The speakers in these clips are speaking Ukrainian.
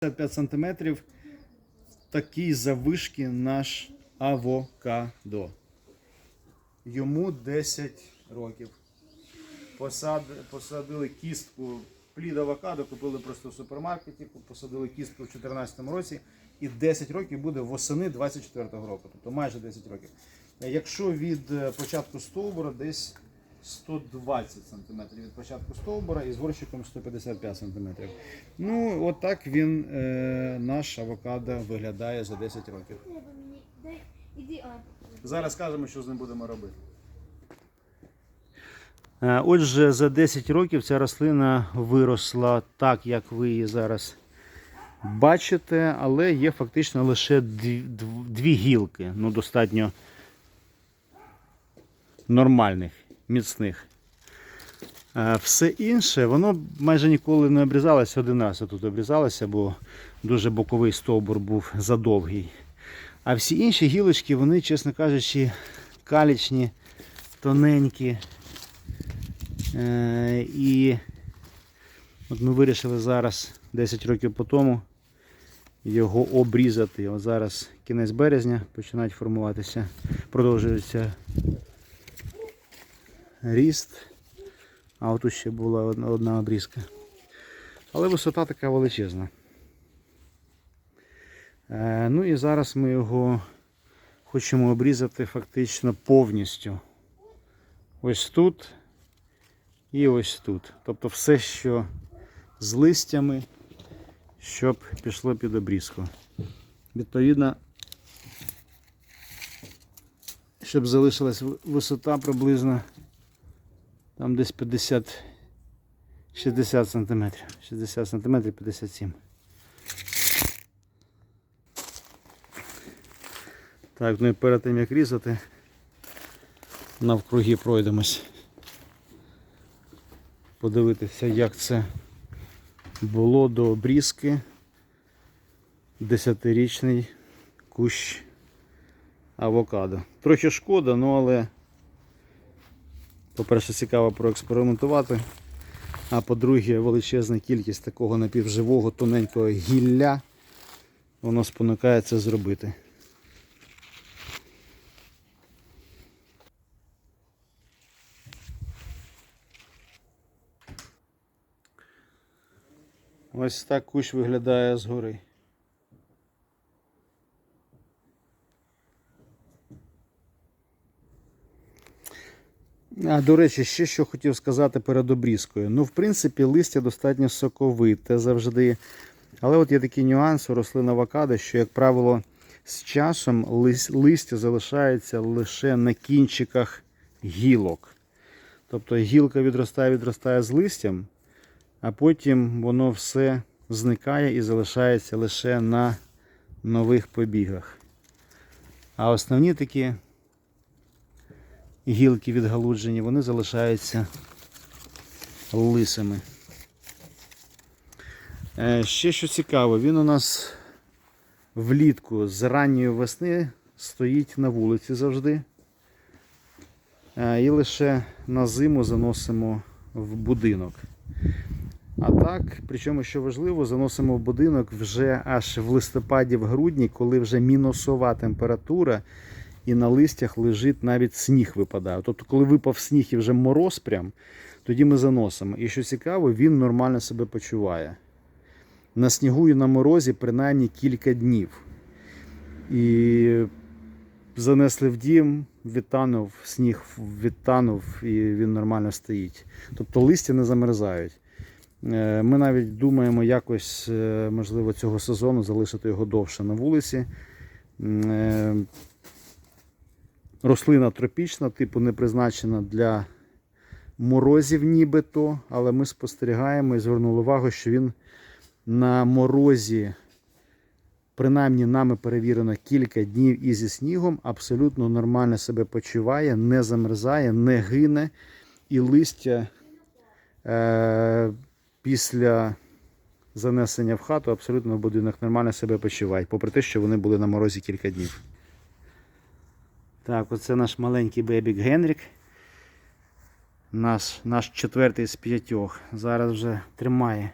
55 сантиметрів такий завишки наш авокадо. Йому 10 років. Посад, посадили кістку плід авокадо, купили просто в супермаркеті, посадили кістку в 2014 році і 10 років буде восени 24 року, тобто майже 10 років. Якщо від е, початку стовбура десь 120 см від початку стовбура і з горщиком 155 см. Ну, от так він, е, наш авокадо виглядає за 10 років. Зараз скажемо, що з ним будемо робити. Е, Отже, за 10 років ця рослина виросла так, як ви її зараз бачите, але є фактично лише дві, дві гілки, ну достатньо нормальних, міцних. Все інше, воно майже ніколи не обрізалося один раз тут обрізалося, бо дуже боковий стовбур був задовгий. А всі інші гілочки, вони, чесно кажучи, калічні, тоненькі. Е, і от ми вирішили зараз, 10 років по тому, його обрізати. От зараз кінець березня починають формуватися, продовжується ріст. А отут ще була одна, одна обрізка. Але висота така величезна. Е, Ну і зараз ми його хочемо обрізати фактично повністю. Ось тут і ось тут. Тобто все, що з листями, щоб пішло під обрізку. Відповідно, щоб залишилась висота приблизно там десь 50 60 сантиметрів. 60 сантиметрів 57. Так, ну і перед тим як різати, навкруги пройдемось. Подивитися, як це було до обрізки. Десятирічний кущ авокадо. Трохи шкода, ну але, по-перше, цікаво проекспериментувати. А по-друге, величезна кількість такого напівживого тоненького гілля. Воно спонукає це зробити. Ось так кущ виглядає згори. А, до речі, ще що хотів сказати перед обрізкою. Ну, в принципі, листя достатньо соковите завжди. Але от є такий нюанс у рослин авокадо, що, як правило, з часом листя залишається лише на кінчиках гілок. Тобто гілка відростає, відростає з листям, а потім воно все зникає і залишається лише на нових побігах. А основні такі гілки відгалуджені, вони залишаються лисими. Е, Ще що цікаво, він у нас влітку з ранньої весни стоїть на вулиці завжди. Е, І лише на зиму заносимо в будинок. А так, причому, що важливо, заносимо в будинок вже аж в листопаді, в грудні, коли вже мінусова температура і на листях лежить навіть сніг випадає. Тобто, коли випав сніг і вже мороз прям, тоді ми заносимо. І що цікаво, він нормально себе почуває. На снігу і на морозі принаймні кілька днів. І занесли в дім, відтанув, сніг відтанув і він нормально стоїть. Тобто листя не замерзають. Е, Ми навіть думаємо якось, е, можливо, цього сезону залишити його довше на вулиці. Рослина тропічна, типу не призначена для морозів нібито, але ми спостерігаємо і звернули увагу, що він на морозі, принаймні нами перевірено кілька днів і зі снігом, абсолютно нормально себе почуває, не замерзає, не гине, і листя е, після занесення в хату абсолютно в будинок нормально себе почувають, попри те, що вони були на морозі кілька днів. Так, оце наш маленький бебік Генрік. Наш, наш четвертий з п'ятьох. Зараз вже тримає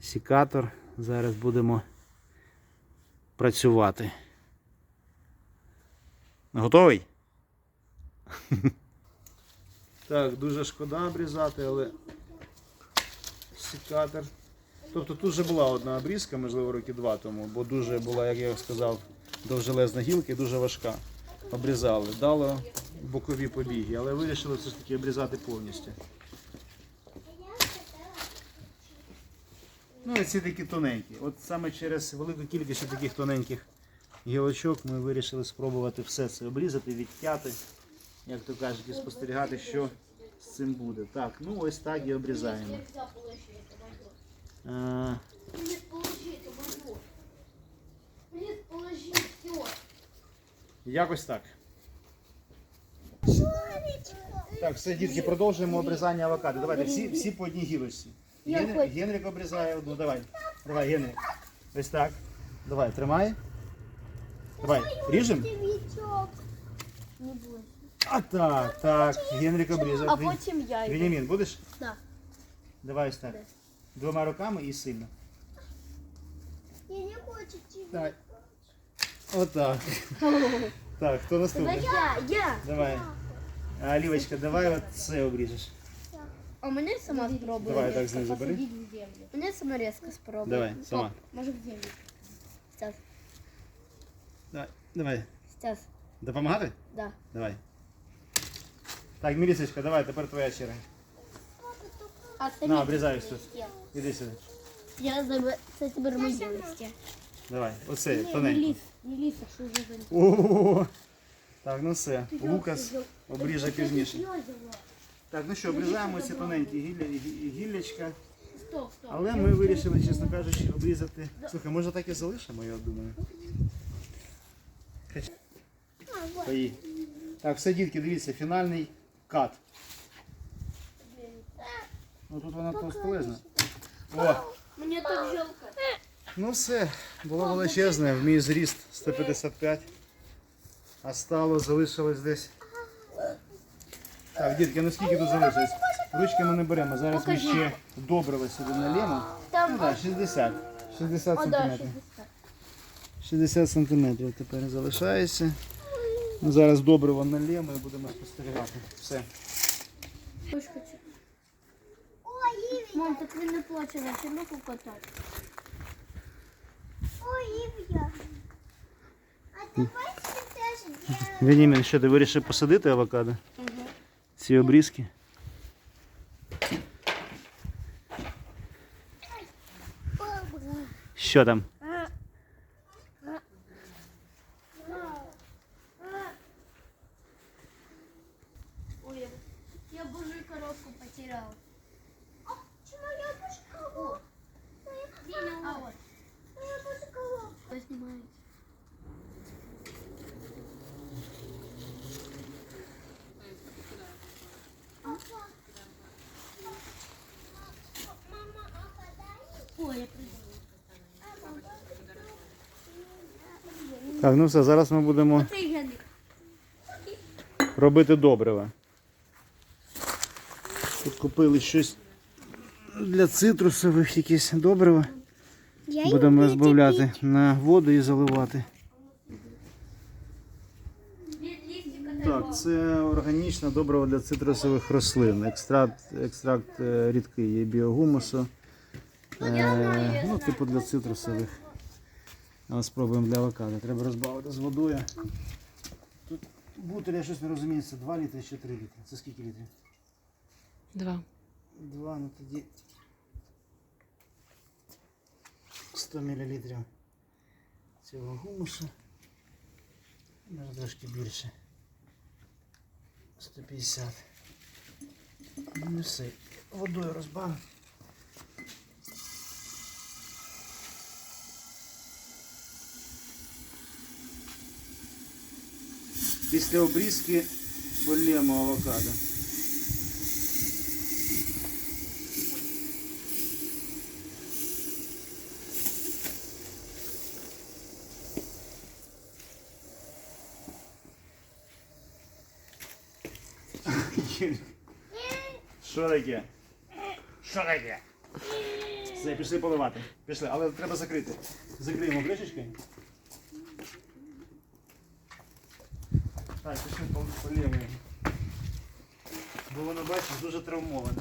сікатор. Зараз будемо працювати. Готовий? Так, дуже шкода обрізати, але секатор. Тобто тут вже була одна обрізка, можливо, роки два тому, бо дуже була, як я сказав, довжелезна гілка і дуже важка. Обрізали. Дало бокові побіги, але вирішили все ж таки обрізати повністю. Ну і ці такі тоненькі. От саме через велику кількість таких тоненьких гілочок ми вирішили спробувати все це обрізати, відтяти, як то кажуть, і спостерігати, що з цим буде. Так, ну ось так і обрізаємо. Якось так. Так, все, дітки, продовжуємо обрізання авокадо. Давайте всі, всі по одній гілочці. Я Генрик, хочу. Генрик обрізає одну. Давай. Давай, Генрик. Ось так. Давай, тримай. Давай, ріжемо? Не бойся. А так, так. Генрик обрізав. А Він- потім я йду. Вінімін, будеш? Да. Давай ось так. Двома руками і сильно. Я не хочу тебе. Давай. Отак. Так, хто наступний? Я, я. Давай. А, Лівочка, давай от це обріжеш. А мене сама спробуй. Давай, так знизу бери. Посадить. Мене сама резко спробуй. Давай, сама. Може в землю. Стас, Давай. Давай. Стас, Допомагати? да. Давай. Так, Мілісочка, давай, тепер твоя черга. А На, обрізай все. Іди сюди. Я заб... Це тепер мої. Давай, оце, Не тоненько. ліс, не ліс, а що вже О, Так, ну все. Лукас обріже пізніше. Так, ну що, обрізаємо ці тоненькі гілля, гі- гіллячка. Стоп, стоп. Але ми вирішили, чесно кажучи, обрізати. Слухай, може так і залишимо, я думаю. Хоч- Пої. Так, все, дітки, дивіться, фінальний кат. Ну тут вона товстолезна. О, Мені так жалко. Ну все, було величезне, в мій зріст 155. А стало, залишилось десь. Так, дітки, ну скільки тут залишилось? Ручки ми не беремо. Зараз ми Покажи. ще добрива сюди. Там Ну так, 60. 60 сантиметрів. 60. 60 сантиметрів тепер залишається. Ну, Зараз добриво налємо і будемо спостерігати. Все. Мам, так він не плаче, чому покатати? Венімін, що ти вирішив посадити авокадо? Ці обрізки? Що там? Так, ну все, зараз ми будемо робити добрива. Тут купили щось для цитрусових, якісь добрива. Будемо розбавляти на воду і заливати. Так, це органічне добриво для цитрусових рослин. Екстракт, екстракт е, рідкий є біогумусу. Е, ну, типу для цитрусових. Але спробуємо для авокадо. Треба розбавити з водою. Тут бутиль, я щось не розумію, це 2 літри чи 3 літри. Це скільки літрів? Два. 2, ну тоді 100 мл цього гумусу. Може трошки більше. 150. Ну все. Водою розбавив. Після обрізки полємо авокадо. Що таке? Що таке? Все, пішли поливати. Пішли, але треба закрити. Закриємо кришечкою. Так, пішли пол- полємо. його. Бо воно, бачиш, дуже травмоване.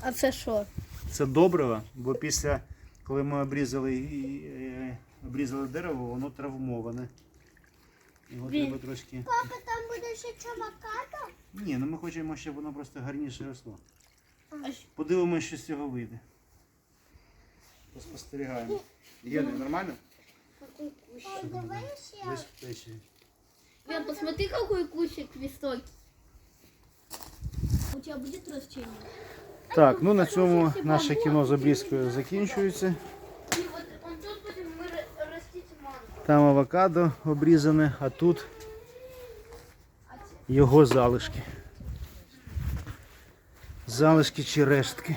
А це що? Це добриво, бо після, коли ми обрізали, і- обрізали дерево, воно травмоване. Його Блін. треба трошки. Папа, там буде ще чаваката? Ні, ну ми хочемо, щоб воно просто гарніше росло. Подивимось, що з цього вийде. Поспостерігаємо. Є нормально? Ой, давай ще. Вен, посмотри, какой кущик високий. У тебя будет растение? Так, ну на цьому наше кіно з обрізкою закінчується. Там авокадо обрізане, а тут його залишки. Залишки чи рештки.